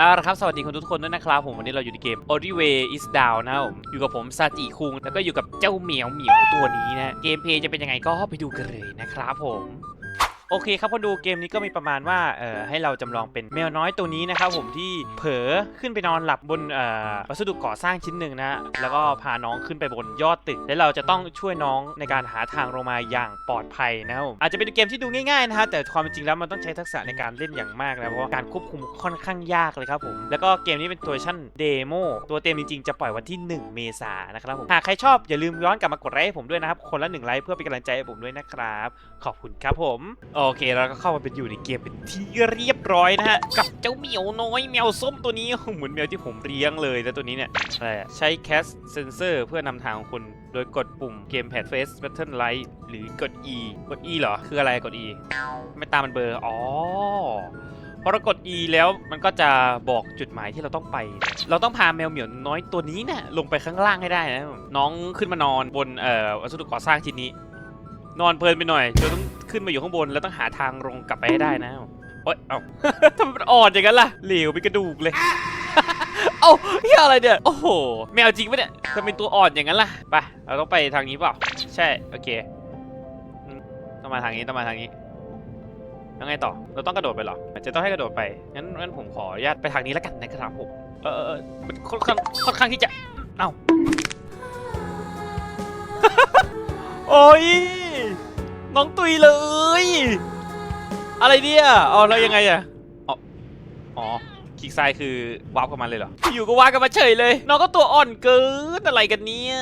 เอาละครับ สวัสดีคุณทุกคนด้วยนะครับผมวันนี้เราอยู่ในเกม Oriway is Down นะครับผมอยู่กับผมซาจิคุงแล้วก็อยู่กับเจ้าเหมียวเหมียวตัวนี้นะ เกมเพย์จะเป็นยังไงก็ไปดูกันเลยนะครับผม โอเคครับพอดูเกมนี้ก็มีประมาณว่าเอ่อให้เราจำลองเป็นแมวน้อยตัวนี้นะครับผมที่เผลอขึ้นไปนอนหลับบนเอ่อวัสดุก่อสร้างชิ้นหนึ่งนะแล้วก็พาน้องขึ้นไปบนยอดตึก และเราจะต้องช่วยน้องในการหาทางลงมาอย่างปลอดภัยนะครับผมอาจจะเป็นเกมที่ดูง่ายๆนะฮะแต่ความจริงแล้วมันต้องใช้ทักษะในการเล่นอย่างมากนะเพราะว่าการควบคุมค่อนข้างยากเลยครับผมแล้วก็เกมนี้เป็นตัวชั่นเดโมตัวเต็มจริงๆจะปล่อยวันที่ 1 เมษายนนะครับผมหากใครชอบอย่าลืมย้อนกลับมากดไลค์ให้ผมด้วยนะครับคนละหนึ่งไลค์เพื่อเป็นกำลังใจให้ผมด้วยนะครับขอบคุณครับผมโอเคเราก็เข้ามาเป็นอยู่ในเกมเป็นที่เรียบร้อยนะฮะกับเจ้าเหมียวน้อยแมวส้มตัวนี้เหมือนแมวที่ผมเลี้ยงเลยแล้วตัวนี้เนี่ยใช้ cast sensor เพื่อนำทางของคุณโดยกดปุ่ม gamepad face button light หรือกด e กด e เหรอ คืออะไรกด e ไม่ตามมันเบอร์ อ๋อพอเรากด E แล้วมันก็จะบอกจุดหมายที่เราต้องไป เราต้องพาแมวเหมียวน้อยตัวนี้เนี่ยลงไปข้างล่างให้ได้นะ น้องขึ้นมานอนบนเอ่อวัสดุก่อสร้างชิ้นนี้ นอนเพลินไปหน่อยเราต้อง ขึ้นมาอยู่ข้างบนแล้วต้องหาทางลงกลับไปให้ได้นะโอ๊ยเอ้าทำไมมันอ่อนอย่างนั้นล่ะเหลวเป็นกระดูกเลย เอ้าเฮียอะไรเนี่ย โอ้โห แมวจริงปะเนี่ยทำไมตัวอ่อนอย่างนั้นล่ะ ไป เราต้องไปทางนี้เปล่า ใช่ โอเค ต้องมาทางนี้ ต้องมาทางนี้แล้วไงต่อ เราต้องกระโดดไปหรอ จะต้องให้กระโดดไป งั้นงั้นผมขออนุญาตไปทางนี้แล้วกันนะครับผม เออเออเออมันค่อนข้างค่อนข้างที่จะ เอ้า โอ้ย น้องตุยเลย อะไรเนี่ยเอาแล้วยังไงอะอ๋ออ๋อคลิกซ้ายคือวาร์ปกันมาเลยเหรออยู่ก็วาร์ปกันมาเฉยเลย น้องก็ตัวอ่อนเกินอะไรกันเนี่ย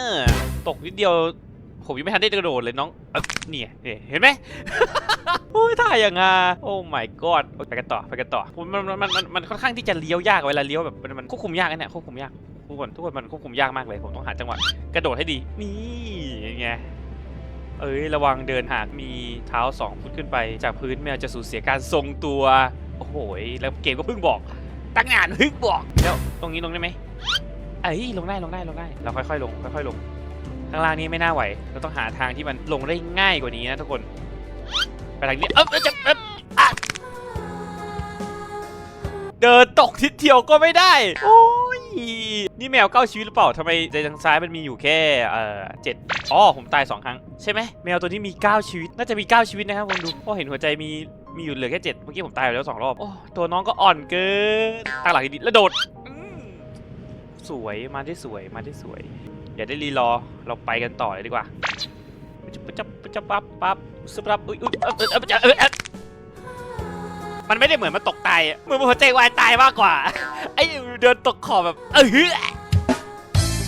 ตกนิดเดียว ผมยังไม่ทันได้กระโดดเลยน้องเอ้ยเนี่ยเนี่ยเห็นไหม โอ้ยถ่ายอย่างงาโอ้ my god โอ๊ยไปกันต่อไปกันต่อมันมันมันมันมันค่อนข้างที่จะเลี้ยวยากเวลาเลี้ยวแบบมันมันควบคุมยากนะเนี่ยควบคุมยากทุกคนทุกคนมันควบคุมยากมากเลยผมต้องหาจังหวะกระโดดให้ดีนี่ไง เอ้ยระวังเดินหากมีเท้าสองฟุตขึ้นไป จากพื้นแมวจะสูญเสียการทรงตัว โอ้โหแล้วเกมก็เพิ่งบอก ตั้งงานเพิ่งบอก แล้วตรงนี้ลงได้ไหมเอ้ยลงได้ลงได้ลงได้ เราค่อยๆลงค่อยๆลง ข้างล่างนี้ไม่น่าไหว เราต้องหาทางที่มันลงได้ง่ายกว่านี้นะทุกคน ไปทางนี้เอ๊บเอ๊บจะเอ๊บเดินตกทิศเดียวก็ไม่ได้ โอ้ นี่แมวเก้าชีวิตหรือเปล่าทำไมในทางซ้ายมันมีอยู่แค่เอ่อเจ็ดอ๋อผมตายสองครั้งใช่ไหมแมวตัวนี้มี 9 ชีวิต น่าจะมี 9 ชีวิตนะครับผมดูเพราะเห็นหัวใจมีมีอยู่เหลือแค่7เมื่อกี้ผมตายไปแล้วสองรอบโอ้ตัวน้องก็อ่อนเกินตั้งหลักดีๆแล้วโดดสวยมาได้สวยมาได้สวยอย่าได้รีรอเราไปกันต่อเลยดีกว่าปั๊บจับจับปั๊บปั๊บซึบปั๊บอุ้ยอุ้ย มันไม่ได้เหมือนมันตกตายอะเหมือนหัวใจวายตายมากกว่า ไอ้เดินตกขอบแบบเออ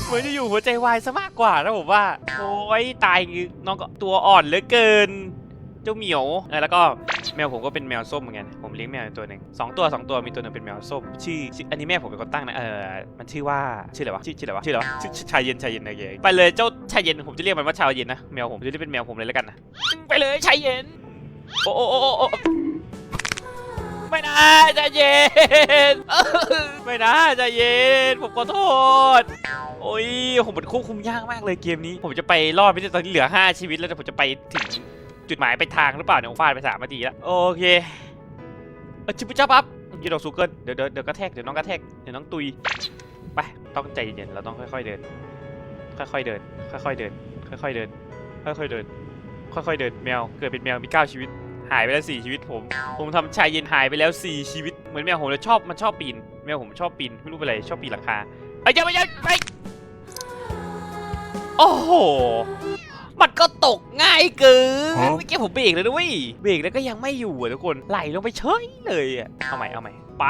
เหมือนจะอยู่หัวใจวายซะมากกว่านะผมว่า โอ้ยตายงี้น้องก็ตัวอ่อนเหลือเกิน เจ้าเหมียวแล้วก็แมวผมก็เป็นแมวส้มเหมือนกัน ผมเลี้ยงแมวอยู่ตัวหนึ่งสองตัวสองตัวมีตัวหนึ่งเป็นแมวส้ม ชื่อ อันนี้แม่ผมเป็นคนตั้งนะ เออ มันชื่อว่า ชื่ออะไรวะ ชื่อชื่ออะไรวะ ชื่ออะไรวะ ชื่อชายเย็นชายเย็นโอเคไปเลยเจ้าชายเย็นผมจะเรียกมันว่าชายเย็นนะ แมวผมจะเรียกเป็นแมวผมเลยแล้วกันนะ ไปเลยชายเย็น โอ้โอ้โอ้โอ้ ใจเย็น ไม่นะใจเย็น ผมขอโทษ โอ้ยผมมันควบคุมยากมากเลยเกมนี้ ผมจะไปรอดไม่ได้ตอนนี้เหลือ 5 ชีวิตแล้วแต่ผมจะไปถึงจุดหมายไปทางหรือเปล่าเนี่ยผมฟาดไปสามนาทีแล้ว โอเคเออจิบจับปั๊บยีดอกซูเกิลเดี๋ยวเดี๋ยวเดี๋ยวกระแทกเดี๋ยวน้องกระแทกเดี๋ยวน้องตุยไปต้องใจเย็นเราต้องค่อยๆเดิน ค่อยๆเดิน ค่อยๆเดิน ค่อยๆเดิน ค่อยๆเดิน ค่อยๆเดิน แมวเกิดเป็นแมวมี9ชีวิต หายไปแล้ว4ชีวิตผม ผมทำชายเย็นหายไปแล้ว4ชีวิต เหมือนแมวผมเลยชอบมันชอบปีน แมวผมชอบปีนไม่รู้เป็นไรชอบปีนหลังคาไอ้เจ้าไปเจ้าไปโอ้โห มันก็ตกง่ายเกินฮะเมื่อกี้ผมเบรกเลยด้วยเบรกแล้วก็ยังไม่อยู่อะทุกคนไหลลงไปเฉยเลยอะเอาใหม่เอาใหม่ไป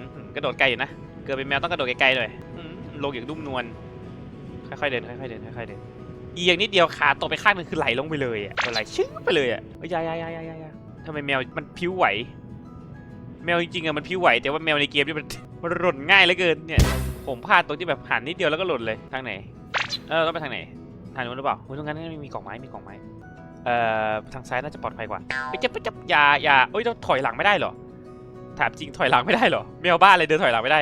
อื้อหือกระโดดไกลอยู่นะเกิดเป็นแมวต้องกระโดดไกลๆหน่อยอื้อลงอย่างนุ่มนวลค่อยๆเดินค่อยๆเดินค่อยๆเดิน เอียงนิดเดียวขาตกไปข้างหนึงคือไหลลงไปเลยอะไหลชึ้งไปเลยอะเอ้ยอยายายายายายาทำไมแมวมันพิ้วไหว แมวจริงๆอะมันพิ้วไหวแต่ว่าแมวในเกมนี่มันมันหล่นง่ายเหลือเกินเนี่ย ผมพลาดตรงที่แบบหันนิดเดียวแล้วก็หล่นเลยทางไหนเออต้องไปทางไหนทางนู้นหรือเปล่าโอ้ยตรงนั้นม่มีกล่องไม้มีกล่องไม้เอ่อทางซ้ายน่าจะปลอดภัยกว่าไปจับไปจับอย่าอย่าเอ้ยต้องถอยหลังไม่ได้เหรอถามจริงถอยหลังไม่ได้เหรอแมวบ้าเลยเดินถอยหลังไม่ได้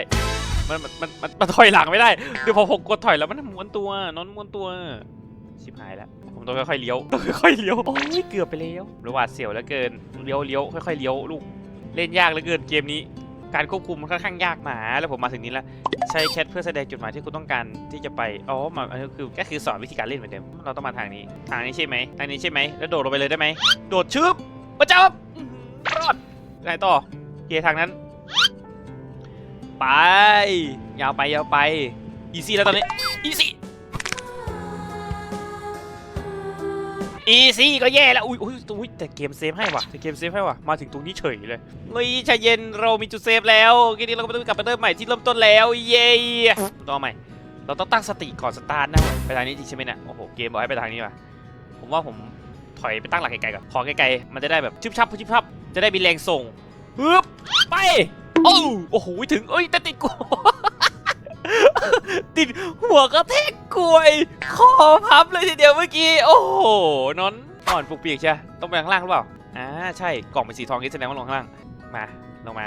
มันมันมันมันมันถอยหลังไม่ได้เดี๋ยวพอผมกดถอยแล้วมันม้วนตัวนอนม้วนตัว ชิบหายแล้ว ผมต้องค่อยๆเลี้ยวต้องค่อยๆเลี้ยว โอ้ยเกือบไปแล้วระหวาดเสียวเหลือเกิน เลี้ยวเลี้ยวค่อยๆเลี้ยวลูก เล่นยากเหลือเกินเกมนี้ การควบคุมมันค่อนข้างยากหมาแล้วผมมาถึงนี้แล้ว ใช้แคทเพื่อแสดงจุดหมายที่คุณต้องการที่จะไป อ๋อมาอันนี้คือก็คือสอนวิธีการเล่นเหมือนเดิม เราต้องมาทางนี้ ทางนี้ใช่ไหมทางนี้ใช่ไหม แล้วโดดลงไปเลยได้ไหม โดดชึบประจับอื้อหือรอดไหนต่อเกียร์ทางนั้น ไป ยาวไปยาวไป อีซี่แล้วตอนนี้ อีซี่ อีซี่ก็แย่แล้ว อุ้ยอุ้ยอุ้ยแต่เกมเซฟให้ว่ะแต่เกมเซฟให้ว่ะ มาถึงตรงนี้เฉยเลยเฮ้ยใจเย็นเรามีจุดเซฟแล้วทีนี้เราก็ไม่ต้องกลับไปเริ่มใหม่ที่เริ่มต้นแล้ว เย้ต่อใหม่ เราต้องตั้งสติก่อนสตาร์ทนะ ไปทางนี้จริงใช่ไหมเนี่ย โอ้โห เกมบอกให้ไปทางนี้ว่ะ ผมว่าผมถอยไปตั้งหลักไกลๆก่อน ขอไกลๆ มันจะได้แบบชิบชับชิบชับ จะได้มีแรงส่งฮึบไป โอ้โอ้โหถึงเอ้ยแต่ติดกู ติดหัวกระแทกกลวยคอพับเลยทีเดียวเมื่อกี้ โอ้โหนอนอ่อนปุกเปียกใช่ต้องไปข้างล่างหรือเปล่าอ่าใช่กล่องเป็นสีทองนี่แสดงว่าลงข้างล่างมาลงมา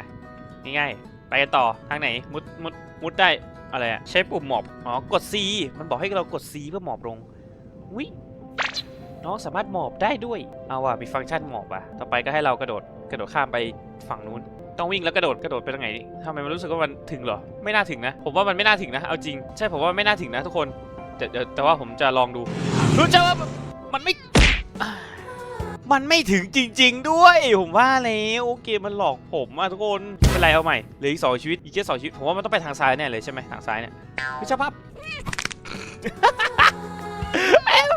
ง่ายๆไปกันต่อทางไหนมุดมุดมุดได้อะไรอะใช้ปุ่มหมอบอ๋อกด C มันบอกให้เรากด C เพื่อหมอบลงวิน้องสามารถหมอบได้ด้วยเอาว่ะมีฟังก์ชันหมอบอะต่อไปก็ให้เรากระโดดกระโดดข้ามไปฝั่งนู้น ต้องวิ่งแล้วกระโดดกระโดดไปทางไหนทำไมมันรู้สึกว่ามันถึงเหรอ ไม่น่าถึงนะ ผมว่ามันไม่น่าถึงนะ เอาจริง ใช่ผมว่าไม่น่าถึงนะทุกคนแต่เดี๋ยวแต่ว่าผมจะลองดู รู้จักว่ามันไม่ มันไม่ถึงจริง ๆ ด้วย ผมว่าแล้วเกมมันหลอกผมอะทุกคนเป็นไรเอาใหม่เหลืออีกสองชีวิตอีกแค่สองชีวิตผมว่ามันต้องไปทางซ้ายแน่เลยใช่ไหมทางซ้ายเนี่ยพี่ชาพับ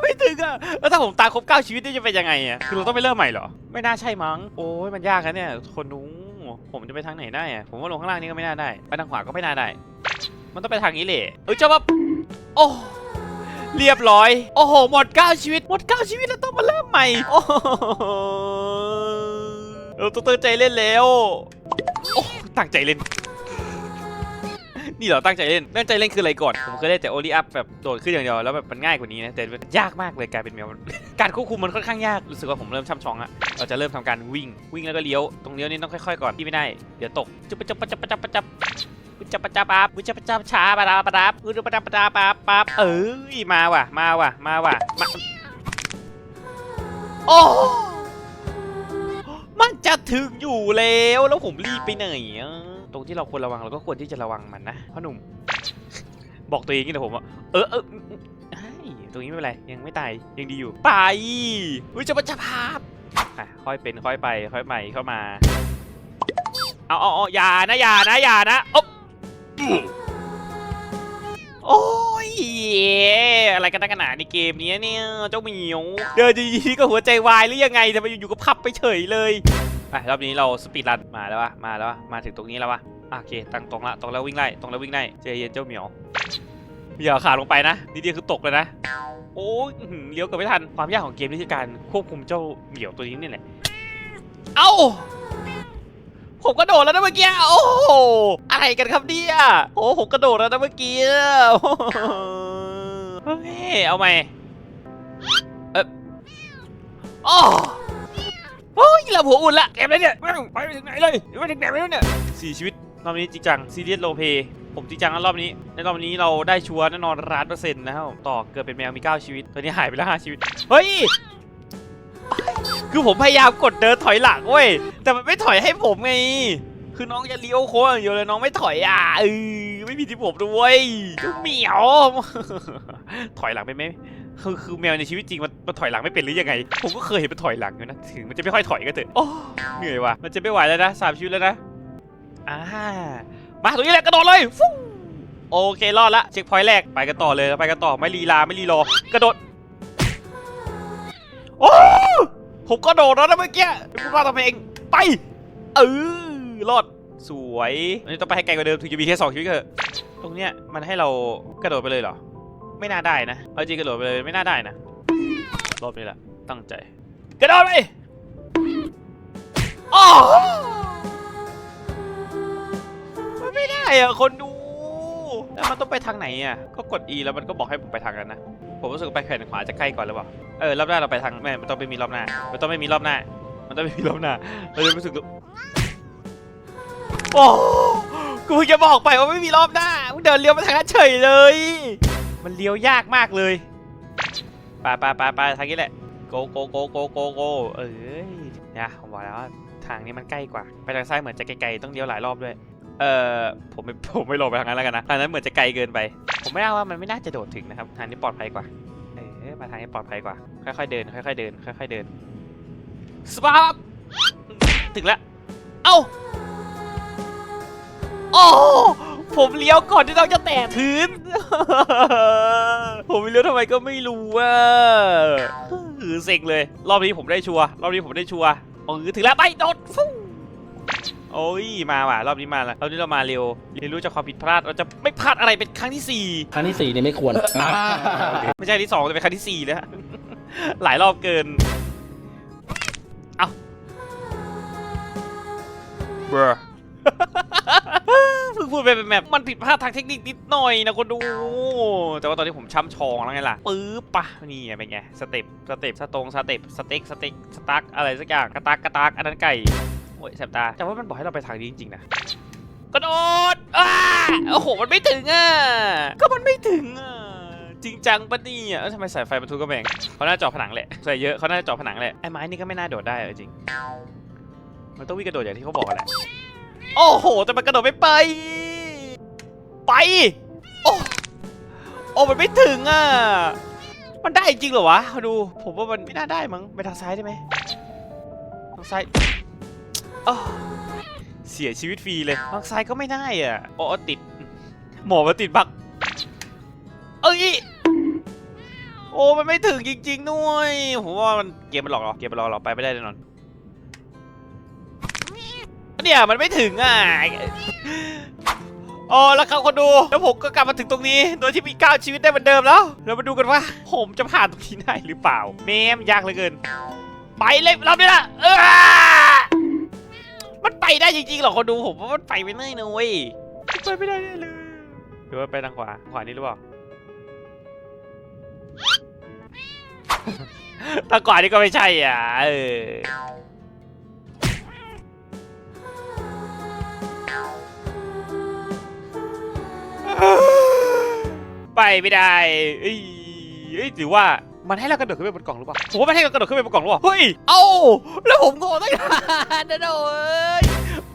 ไม่ถึงอะแล้วถ้าผมตายครบเก้าชีวิตนี่จะเป็นยังไงอะคือเราต้องไปเริ่มใหม่เหรอ ไม่น่าใช่มั้ง โอ้ยมันยากนะเนี่ย คนนู้ ผมจะไปทางไหนได้อะผมว่าลงข้างล่างนี่ก็ไม่น่าได้ ไปทางขวาก็ไม่น่าได้ มันต้องไปทางนี้แหละเอ้ยเจ้าพับโอ้เรียบร้อย โอ้โห หมด9ชีวิต หมด9ชีวิตแล้วต้องมาเริ่มใหม่ โอ้โหเราต้องตั้งใจเล่นแล้ว โอ้ตั้งใจเล่น นี่เหรอตั้งใจเล่น ตั้งใจเล่นคืออะไรก่อน ผมเคยเล่นแต่โอลิอัพแบบโดดขึ้นอย่างเดียวแล้วแบบมันง่ายกว่านี้นะ แต่ยากมากเลยกลายเป็นแมว การควบคุมมันค่อนข้างยากรู้สึกว่าผมเริ่มช่ำชองละเราจะเริ่มทำการวิ่งวิ่งแล้วก็เลี้ยวตรงเลี้ยวนี่ต้องค่อยๆก่อนที่ไม่ได้เดี๋ยวตกจุ๊บจับจับจับจับจับจับประจับปับจับจับช้าปะดาปะดับวิจับประจับประจับปับปับเอ้ยมาว่ะมาว่ะมาว่ะมาโอ้มันจะถึงอยู่แล้วแล้วผมรีบไปไหนตรงที่เราควรระวังเราก็ควรที่จะระวังมันนะพ่อหนุ่มบอกตัวเองนี่แต่ผมว่าเออเออ ตรงนี้ไม่เป็นไร ยังไม่ตายยังดีอยู่ ไปวิจับประจับปับอะค่อยเป็นค่อยไปค่อยใหม่เข้ามา เอาเอาเอาอย่านะอย่านะอย่านะอ๊บโอ้ยอะไรกันนักกันหนาในเกมนี้เนี่ยเจ้าเหมียวเดินดีๆก็หัวใจวายหรือยังไงทำไมอยู่ๆก็พับไปเฉยเลยอะรอบนี้เราสปีดรันมาแล้ววะมาแล้ววะมาถึงตรงนี้แล้ววะโอเคตั้งตรงละตรงแล้ววิ่งไล่ตรงแล้ววิ่งไล่ใจเย็นเจ้าเหมียว อย่าขาดลงไปนะนี่เดียวคือตกเลยนะ โอ้ยเลี้ยวกับไม่ทันความยากของเกมนี่คือการควบคุมเจ้าเหมียวตัวนี้นี่แหละเอ้าผมกระโดดแล้วนะเมื่อกี้ โอ้โห อะไรกันครับเนี่ยโอ้ผมกระโดดแล้วนะเมื่อกี้เฮ้ยเอาใหมเออโอ้โอ้ยเราหัวอุ่นละเกมอะไรเนี่ย ไปไม่ถึงไหนเลยไม่ถึงไหนแล้วเนี่ยสี่ชีวิตรอบนี้จริงจังซีเรียสโลเพ ผมจริงจังนะรอบนี้ ในรอบนี้เราได้ชัวร์แน่นอนร้านเปอร์เซ็นต์นะครับผมต่อเกิดเป็นแมวมี9ชีวิตตอนนี้หายไปแล้ว5ชีวิต เฮ้ย คือผมพยายามกดเดินถอยหลังเว้ย แต่มันไม่ถอยให้ผมไง คือน้องจะเลี้ยวโค้งอย่างเดียวเลยน้องไม่ถอยอะเออไม่มีที่ผมด้วยเจ้าเหมียว ถอยหลังไปไหมคือคือแมวในชีวิตจริงมันมันถอยหลังไม่เป็นหรือยังไง ผมก็เคยเห็นมันถอยหลังอยู่นะ ถึงมันจะไม่ค่อยถอยก็เถอะโอ้เหนื่อยว่ะ มันจะไม่ไหวแล้วนะสามชีวิตแล้วนะอ่า มาตรงนี้แหละกระโดดเลยฟู้โอเครอดละเช็คพอยต์แรกไปกันต่อเลยไปกันต่อไม่ลีลาไม่รีรอกระโดดโอ้ผมก็โดดแล้วนะเมื่อกี้พูดว่าตัวเองไปเออรอดสวยอันนี้ต้องไปให้ไกลกว่าเดิมถึงจะมีแค่สองชีวิตเถอะตรงเนี้ยมันให้เรากระโดดไปเลยเหรอ ไม่น่าได้นะเอาจริงกระโดดไปเลยไม่น่าได้นะรอบนี้แหละตั้งใจ กระโดดไปโอ้ อะคนดู แล้วมันต้องไปทางไหนอะก็กด E แล้วมันก็บอกให้ผมไปทางนั้นนะ ผมรู้สึกไปแขนขวาจะใกล้ก่อนหรือเปล่า เออรอบหน้าเราไปทางแม่มันต้องไม่มีรอบหน้า มันต้องไม่มีรอบหน้า มันต้องไม่มีรอบหน้าเราจะรู้สึกโอ้กูจะบอกไปว่าไม่มีรอบหน้ามึงเดินเลี้ยวมาทางนั้นเฉยเลย มันเลี้ยวยากมากเลยไปไปไปไปทางนี้แหละโกโกโกโกโกโกเอ้ยเนี่ยผมบอกแล้วว่าทางนี้มันใกล้กว่า ไปทางซ้ายเหมือนจะไกลๆต้องเลี้ยวหลายรอบด้วย เออผมไม่ผมไม่ลงไปทางนั้นแล้วกันนะทางนั้นเหมือนจะไกลเกินไป ผมไม่น่าว่ามันไม่น่าจะโดดถึงนะครับทางนี้ปลอดภัยกว่าเออมาทางนี้ปลอดภัยกว่า ค่อยๆเดิน ค่อย ๆเดิน ค่อยๆเดินสปาร์ถึงแล้วเอ้าโอ้ผมเลี้ยวก่อนที่น้องจะแตะพื้น ผมเลี้ยวทำไมก็ไม่รู้ว่าหือเซ็งเลย รอบนี้ผมได้ชัวร์รอบนี้ผมได้ชัวร์เออถึงแล้วไปโดดฟู โอ้ยมาว่ะรอบนี้มาแล้วรอบนี้เรามาเร็วเรียนรู้จากความผิดพลาดเราจะไม่พลาดอะไรเป็นครั้งที่สี่ครั้งที่สี่นี่ไม่ควรไม่ใช่ที่สองแต่เป็นครั้งที่สี่แล้วหลายรอบเกินเอาเบรอเพิ่งพูดไปเป็นแบบมันผิดพลาดทางเทคนิคนิดหน่อยนะคนดู แต่ว่าตอนนี้ผมช้ำชองแล้วไงล่ะปื๊บปะนี่ไงเป็นไง สเต็ป สเต็ป สตรง สเต็ป สเต็ก สเต็ก สตั๊ก อะไรสักอย่าง กระตักกระตักอันนั้นไก่ โอ้ยแสบตา แต่ว่ามันบอกให้เราไปทางนี้จริงๆนะกระโดดอ้าโอ้โห มันไม่ถึงอะ ก็มันไม่ถึงอะ จริงจังปะเนี่ยเอ้าทำไมสายไฟมันทุกกระแบงเขาน่าจะเจาะผนังแหละ ใส่เยอะเขาน่าจะเจาะผนังแหละ ไอ้ไม้นี่ก็ไม่น่าโดดได้เอาจริง มันต้องวิ่งกระโดดอย่างที่เขาบอกกันแหละ โอ้โห แต่มันกระโดดไม่ไป ไป โอ้โอ้มันไม่ถึงอะ มันได้จริงเหรอวะ ดู ผมว่ามันไม่น่าได้มั้ง ไปทางซ้ายได้ไหมทางซ้าย อ้าวเสียชีวิตฟรีเลยทางซ้ายก็ไม่ได้อะโอ้ติด หมอมาติดบักเอ้ยโอ้มันไม่ถึงจริงๆด้วยผมว่ามันเกมมันหลอกเราเกมมันหลอกเราไปไม่ได้แน่นอนเนี่ยมันไม่ถึงอะอ๋อแล้วครับคนดูแล้วผมก็กลับมาถึงตรงนี้ โดยที่มีก้าวชีวิตได้เหมือนเดิมแล้ว เรามาดูกันว่า ผมจะผ่านตรงนี้ได้หรือเปล่า เมมยากเหลือเกิน ไปเลยรอบนี้ละเออ มันไปได้จริงๆเหรอคนดูผมว่ามันไปไม่ได้นะเว้ยไปไม่ได้แน่เลยหรือว่าไปทางขวา ขวานี้หรือเปล่า ทางขวานี่ก็ไม่ใช่อะเออไปไม่ได้เอ้ยเอ้ยหรือว่า มันให้เรากระโดดขึ้นไปบนกล่องหรือเปล่าผมว่ามันให้เรากระโดดขึ้นไปบนกล่องหรือเปล่าเฮ้ยเอ้าแล้วผมโง่ตั้งนานนะเด้อเอ้ย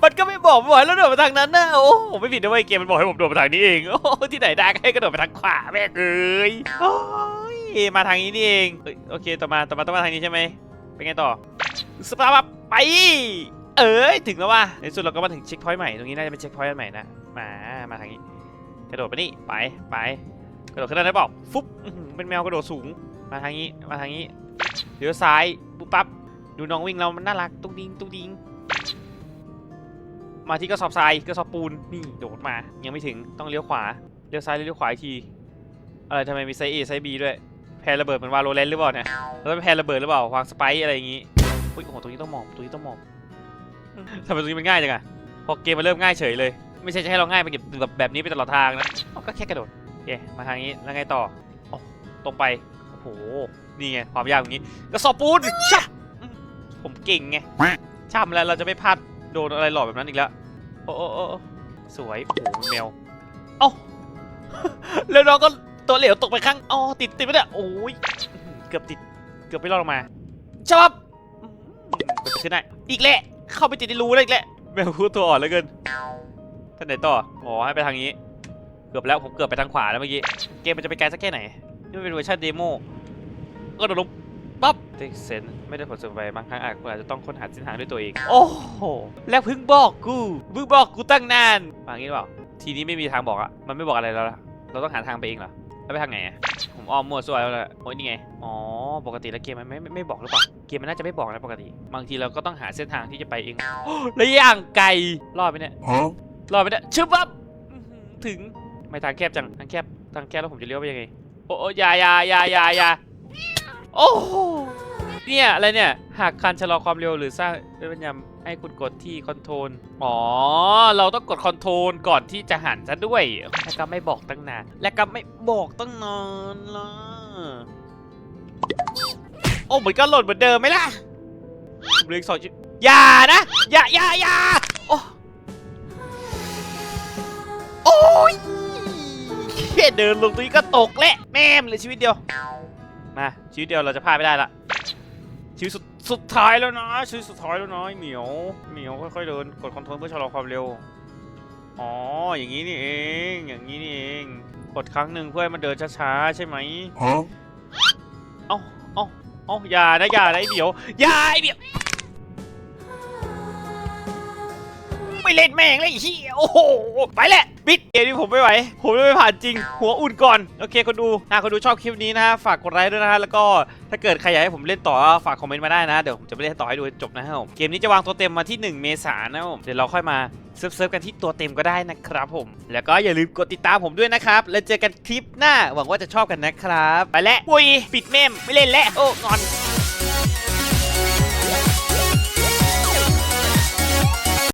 มันก็ไม่บอกไม่บอกให้เราโดดไปทางนั้นนะโอ้ผมไม่ผิดนะเว้ยเกมมันบอกให้ผมโดดไปทางนี้เองโอ้ที่ไหนได้ก็ให้กระโดดไปทางขวาแม่เอ้ยโอ้ยมาทางนี้นี่เองโอเคต่อมาต่อมาต้องมาทางนี้ใช่ไหมเป็นไงต่อสปาร์ไป เอ้ยถึงแล้วว่ะในสุดเราก็มาถึงเช็คพอยต์ใหม่ตรงนี้น่าจะเป็นเช็คพอยต์อันใหม่นะมามาทางนี้กระโดดไปนี่ไปไปกระโดดขึ้นได้ไหมบอกฟุ๊บเป็นแมวกระโดดสูง มาทางนี้ มาทางนี้เลี้ยวซ้าย ปุ๊บปั๊บ ดูน้องวิ่งเรามันน่ารัก ตุ้งดิงตุ้งดิงมาที่กระสอบทรายกระสอบปูน นี่โดดมา ยังไม่ถึง ต้องเลี้ยวขวา เลี้ยวซ้ายเลี้ยวขวาอีกที อะไรทำไมมีไซส์ A ไซส์ B ด้วย แพรระเบิดเหมือนวาโลแรนหรือเปล่าเนี่ยแล้วเป็นแพรระเบิดหรือเปล่า วางสไปร์อะไรอย่างงี้อุ้ยโอ้โห ตรงนี้ต้องมอง ตรงนี้ต้องมองทำไมตรงนี้มันง่ายจังอะพอเกมมันเริ่มง่ายเฉยเลย ไม่ใช่จะให้เราง่ายไปเก็บแบบแบบนี้ไปตลอดทางนะก็แค่กระโดดโอเคมาทางนี้ แล้วไงต่ออ๋อตรงไป ห นี่ไง ความยากอย่างนี้กระสอบปูนชับอืมผมเก่งไงช่ำแล้วเราจะไม่พลาดโดนอะไรหลอกแบบนั้นอีกแล้ว โอ้โอ้โอ้โอ้สวย โอ้โหแมว เอ้า แล้วน้องก็ตัวเหลวตกไปข้างอ๋อติดติดไปเนี่ยโอ้ยอื้อหือเกือบติด เกือบไม่รอดออกมาชับอืมเปิดขึ้นได้ อีกแหละ เข้าไปติดในรูได้อีกแหละ แมวพูดตัวอ่อนเหลือเกินท่านไหนต่อ อ๋อ ให้ไปทางนี้ เกือบแล้ว ผมเกือบไปทางขวาแล้วเมื่อกี้ เกมมันจะไปไกลสักแค่ไหน นี่มันเป็นเวอร์ชันเดโม ก็โดดลงปั๊บเทคเซนไม่ได้ผลสมไปบางครั้งอาจคุณอาจจะต้องค้นหาเส้นทางด้วยตัวเอง โอ้โห แล้วเพิ่งบอกกูเพิ่งบอกกูตั้งนานวางงี้หรือเปล่าทีนี้ไม่มีทางบอกอะมันไม่บอกอะไรแล้วล่ะเราต้องหาทางไปเองเหรอแล้วไปทางไหนอะผมอ้อมมั่วซั่วแล้วแหละโอ้ยนี่ไง อ๋อ ปกติแล้วเกมมันไม่ไม่ไม่บอกหรือเปล่า เกมมันน่าจะไม่บอกนะปกติ บางทีเราก็ต้องหาเส้นทางที่จะไปเองโอ้แล้วอย่างไกล รอดไหมเนี่ยรอดไหมเนี่ยชึบปั๊บอื้อหือถึง ไม่ทางแคบจัง ทางแคบ ทางแคบแล้วผมจะเลี้ยวไปยังไง โอ้โอ้อยาอยาอยาอยาอยา โอ้โหเนี่ยอะไรเนี่ย หากคันชะลอความเร็วหรือสร้างด้วยปัญญาให้คุณกดที่คอนโทรลอ๋อ เราต้องกดคอนโทรลก่อนที่จะหันซะด้วย แล้วก็ไม่บอกตั้งนาน แล้วก็ไม่บอกตั้งนานละโอ้เหมือนกันหล่นเหมือนเดิมไหมล่ะเบรกสองจุดอย่านะ อย่าอย่าอย่าโอ้โอ้ยแค่เดินลงตรงนี้ก็ตกแล้วแม่มเลยชีวิตเดียว มา ชีวิตเดียวเราจะพลาดไม่ได้ละชีวิตสุดสุดท้ายแล้วนะชีวิตสุดท้ายแล้วนะไอ้เหมียวเหมียวค่อยๆเดินกดคอนโทรลเพื่อชะลอความเร็วอ๋ออย่างนี้นี่เองอย่างนี้นี่เองกดครั้งหนึ่งเพื่อให้มันเดินช้าๆใช่ไหม Huh? เอ้าเอ้าเอ้าอย่านะอย่านะไอ้เดี๋ยวอย่าไอ้เดี๋ยว ไม่เล่นแม่งเลยเฮียโอ้โห ไปแหละบิดเกมนี้ผมไม่ไหว ผมไม่ผ่านจริง หัวอุ่นก่อน โอเคคนดูถ้าคนดูชอบคลิปนี้นะฮะ ฝากกดไลค์ด้วยนะฮะ แล้วก็ถ้าเกิดใครอยากให้ผมเล่นต่อ ฝากคอมเมนต์มาได้นะ เดี๋ยวผมจะไปเล่นต่อให้ดูจบนะครับผมเกมนี้จะวางตัวเต็มมาที่ 1 เมษายนนะครับผม เดี๋ยวเราค่อยมาเซิร์ฟเซิร์ฟกันที่ตัวเต็มก็ได้นะครับผม แล้วก็อย่าลืมกดติดตามผมด้วยนะครับ แล้วเจอกันคลิปหน้า หวังว่าจะชอบกันนะครับ ไปแล้วปุยปิดเมมไม่เล่นแล้วโอ้งอน